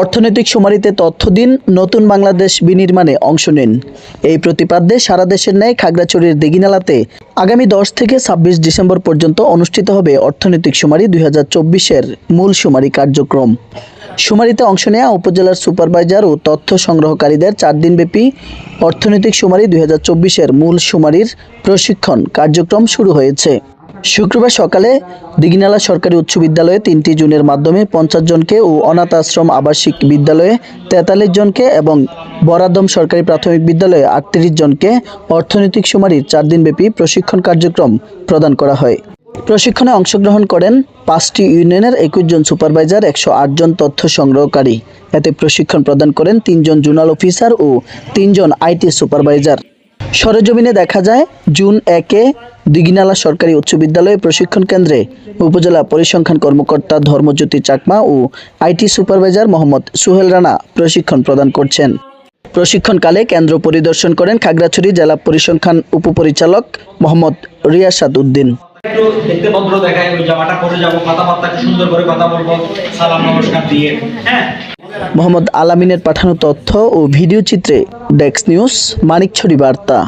অর্থনৈতিক সুমারিতে তথ্য দিন, নতুন বাংলাদেশ বিনির্মাণে অংশ নিন। এই প্রতিপাদ্যে সারা দেশের ন্যায় খাগড়াছড়ির দিঘিনালাতে আগামী দশ থেকে ছাব্বিশ ডিসেম্বর পর্যন্ত অনুষ্ঠিত হবে অর্থনৈতিক সুমারি দুই চব্বিশের মূল শুমারি কার্যক্রম। শুমারিতে অংশ নেওয়া উপজেলার সুপারভাইজার ও তথ্য সংগ্রহকারীদের চার দিনব্যাপী অর্থনৈতিক শুমারি দুই চব্বিশের মূল শুমারির প্রশিক্ষণ কার্যক্রম শুরু হয়েছে। শুক্রবার সকালে দিঘিনালা সরকারি উচ্চ বিদ্যালয়ে তিনটি জুনের মাধ্যমে পঞ্চাশ জনকে ও অনাথ আশ্রম আবাসিক বিদ্যালয়ে তেতাল্লিশ জনকে এবং বরাদম সরকারি প্রাথমিক বিদ্যালয়ে আটত্রিশ জনকে অর্থনৈতিক শুমারির চার দিনব্যাপী প্রশিক্ষণ কার্যক্রম প্রদান করা হয়। প্রশিক্ষণে অংশগ্রহণ করেন পাঁচটি ইউনিয়নের একুশ জন সুপারভাইজার, একশো আট জন তথ্য সংগ্রহকারী। এতে প্রশিক্ষণ প্রদান করেন তিনজন জোনাল অফিসার ও তিনজন আইটি সুপারভাইজার। সরেজমিনে দেখা যায়, জুন একে দিঘিনালা সরকারি উচ্চ বিদ্যালয়ে প্রশিক্ষণ কেন্দ্রে উপজেলা পরিসংখ্যান কর্মকর্তা ধর্মজ্যোতি চাকমা ও আইটি সুপারভাইজার মোহাম্মদ সুহেল রানা প্রশিক্ষণ প্রদান করছেন। প্রশিক্ষণকালে কেন্দ্র পরিদর্শন করেন খাগড়াছড়ি জেলা পরিসংখ্যান উপপরিচালক মোহাম্মদ রিয়াসাদ উদ্দিন। একটু দেখতে ভদ্র দেখায় ওই জামাটা পরে যাব কথাবার্তা সুন্দর করে কথা বলব সালাম নমস্কার দিয়ে হ্যাঁ? মোহাম্মদ আলামিনের পাঠানো তথ্য ও ভিডিও চিত্রে ডেক্স নিউজ মানিকছড়ি বার্তা।